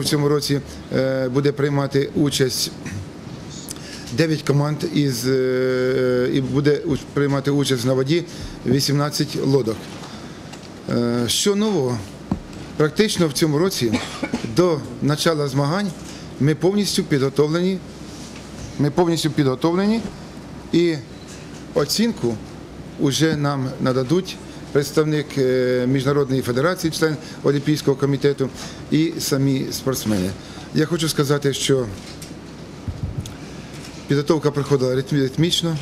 В цьому році е, буде приймати участь 9 команд із, е, і буде приймати участь на воді 18 лодок. Е, Що нового? Практично в цьому році до початку змагань ми повністю підготовлені. Ми повністю підготовлені і оцінку вже нам нададуть представник е, Міжнародної федерації, член Олімпійського комітету і самі спортсмени. Я хочу сказати, що підготовка проходила ритмічно.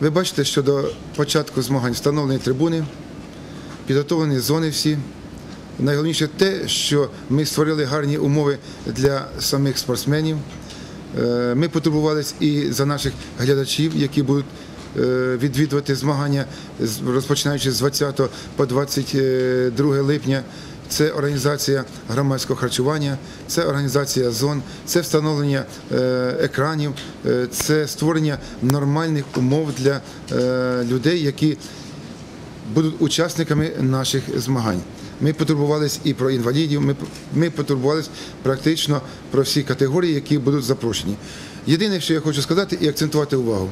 Ви бачите, що до початку змагань встановлені трибуни, підготовлені зони всі. Найголовніше те, що ми створили гарні умови для самих спортсменів. Е, Ми потурбувалися і за наших глядачів, які будуть відвідувати змагання, розпочинаючи з 20 по 22 липня. Це організація громадського харчування, це організація зон, це встановлення е, екранів, е, це створення нормальних умов для е, людей, які будуть учасниками наших змагань. Ми потурбувалися і про інвалідів, ми, ми потурбувалися практично про всі категорії, які будуть запрошені. Єдине, що я хочу сказати і акцентувати увагу,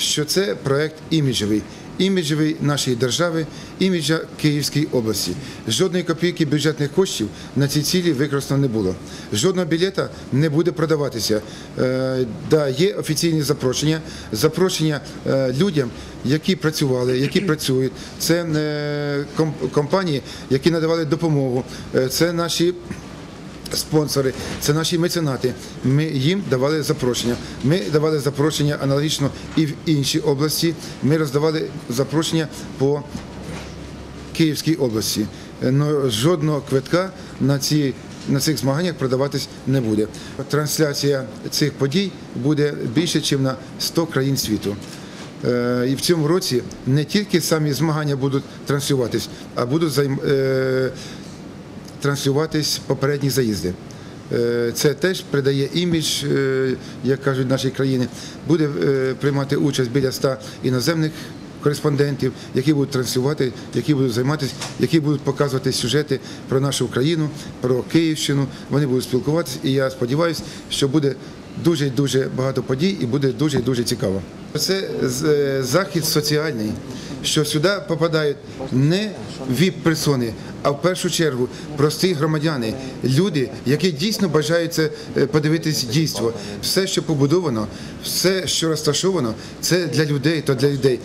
що це проект іміджевий. Іміджевий нашої держави, іміджа Київської області. Жодної копійки бюджетних коштів на ці цілі використано не було. Жодного білета не буде продаватися. Е, да, є офіційні запрошення, запрошення е, людям, які працювали, які працюють. Це е, ком- компанії, які надавали допомогу. Е, Це наші спонсори, це наші меценати. Ми їм давали запрошення. Ми давали запрошення аналогічно і в інші області. Ми роздавали запрошення по Київській області. Но жодного квитка на ці на цих змаганнях продаватись не буде. Трансляція цих подій буде більше, ніж на 100 країн світу. Е, І в цьому році не тільки самі змагання будуть транслюватись, а будуть е, транслюватись попередні заїзди. Е, Це теж придає імідж, е, як кажуть, нашої країни. Буде е, приймати участь біля 100 іноземних кореспондентів, які будуть транслювати, які будуть займатися, які будуть показувати сюжети про нашу Україну, про Київщину. Вони будуть спілкуватися, і я сподіваюся, що буде дуже дуже багато подій і буде дуже дуже цікаво. Це захід соціальний, що сюди попадають не віп-персони, а в першу чергу прості громадяни, люди, які дійсно бажають е, подивитись дійство. Все, що побудовано, все, що розташовано, це для людей, то для людей.